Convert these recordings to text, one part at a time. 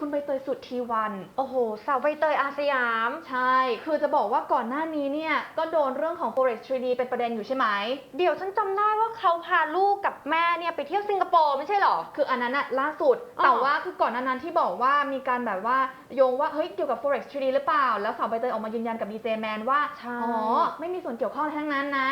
คุณใบเตยสุดทีวัน โอ้โห สาวใบเตยอาสยาม ใช่ คือจะบอกว่าก่อนหน้านี้เนี่ย ก็โดนเรื่องของ forex 3D เป็นประเด็นอยู่ใช่ไหม เดี๋ยวฉันจำได้ว่าเขาพาลูกกับแม่เนี่ยไปเที่ยวสิงคโปร์ไม่ใช่เหรอ คืออันนั้นอะล่าสุด อ๋อ แต่ว่าคือก่อนหนานั้นที่บอกว่ามีการแบบว่าโยงว่าเฮ้ยเกี่ยวกับ forex 3D หรือเปล่า แล้วสาวใบเตยออกมายืนยันกับดีเจแมนว่าใช่อ๋อ ไม่มีส่วนเกี่ยวข้องทั้งนั้นนะ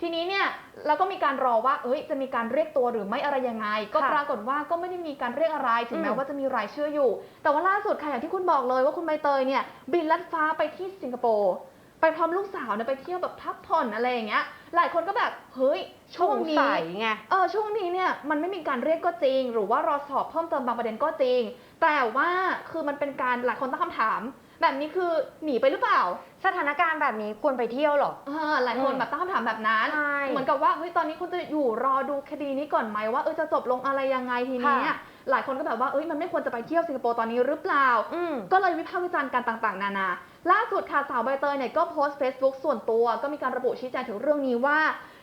ทีนี้เนี่ยเราก็มีการรอว่าเอ้ยจะมีการเรียกตัวหรือไม่อะไรยังไง ก็ปรากฏว่าก็ไม่ได้มีการเรียกอะไรถึงแม้ว่าจะมีรายชื่ออยู่ แต่ว่าล่าสุดค่ะอย่างที่คุณบอกเลยว่าคุณใบเตยเนี่ยบินลัดฟ้าไปที่สิงคโปร์ไป พร้อมลูกสาวเนี่ยไปเที่ยวแบบพักผ่อนอะไรอย่างเงี้ย หลายคนก็แบบเฮ้ยช่วงนี้สยไงเออช่วงนี้เนี่ยมันไม่มีการเรียกก็จริง หรือว่ารอสอบเพิ่มเติมบางประเด็นก็จริง แต่ว่าคือมันเป็นการหลายคนตั้งคำถาม แบบนี้คือหนีไปหรือเปล่า สถานการณ์แบบนี้ควรไปเที่ยวเหรอเออหลายคนอืมแบบตั้งคำถามแบบนั้นใช่เหมือนกับว่าเฮ้ยตอนนี้คุณจะอยู่รอดูคดีนี้ก่อนไหมว่าเออจะจบลงอะไรยังไงทีเนี้ยค่ะ หลายคนก็แบบว่าเอ้ยมันไม่ควรจะไปเที่ยวสิงคโปร์ตอนนี้หรือเปล่าอืมก็เลยวิพากษ์วิจารณ์กันต่างๆ นานา ล่าสุดค่ะสาวใบเตยเนี่ยก็โพสต์ Facebook ส่วนตัว ก็มีการระบุชี้แจงถึงเรื่องนี้ว่า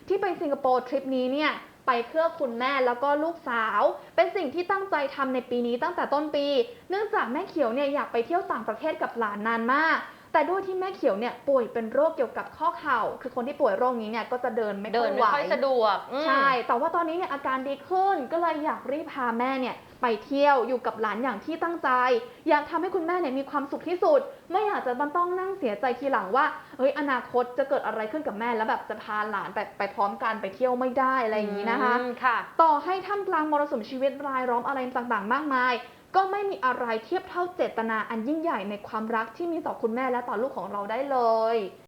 ที่ไปสิงคโปร์ทริปนี้เนี่ยไปเพื่อคุณแม่แล้วก็ลูกสาว เป็นสิ่งที่ตั้งใจทำในปีนี้ตั้งแต่ต้นปี เนื่องจากแม่เขียวเนี่ยอยากไปเที่ยวต่างประเทศกับหลานนานมาก แต่ด้วยที่แม่เขียวเนี่ยป่วยเป็นโรคเกี่ยวกับข้อเข่า คือคนที่ป่วยโรคนี้เนี่ยก็จะเดินไม่เดิค่อนยไม่ไหวค่อยสะดวกอืมใช่ แต่ว่าตอนนี้เนี่ยอาการดีขึ้นก็เลยอยากรีบพาแม่เนี่ยไปเที่ยวอยู่กับหลานอย่างที่ตั้งใจ อยากทำให้คุณแม่เนี่ยมีความสุขที่สุด ไม่อยากจะมันต้องนั่งเสียใจทีหลังว่าเฮ้ยอนาคตจะเกิดอะไรขึ้นกับแม่แล้วแบบจะพาหลานไปไปพร้อมกันไปเที่ยวไม่ได้อะไรอย่างนี้นะคะอืมค่ะต่อให้ท่ามกลางมรสุมชีวิตรายล้อมอะไรต่างๆ มากมาย ก็ไม่มีอะไรเทียบเท่าเจตนาอันยิ่งใหญ่ในความรักที่มีต่อคุณแม่และต่อลูกของเราได้เลย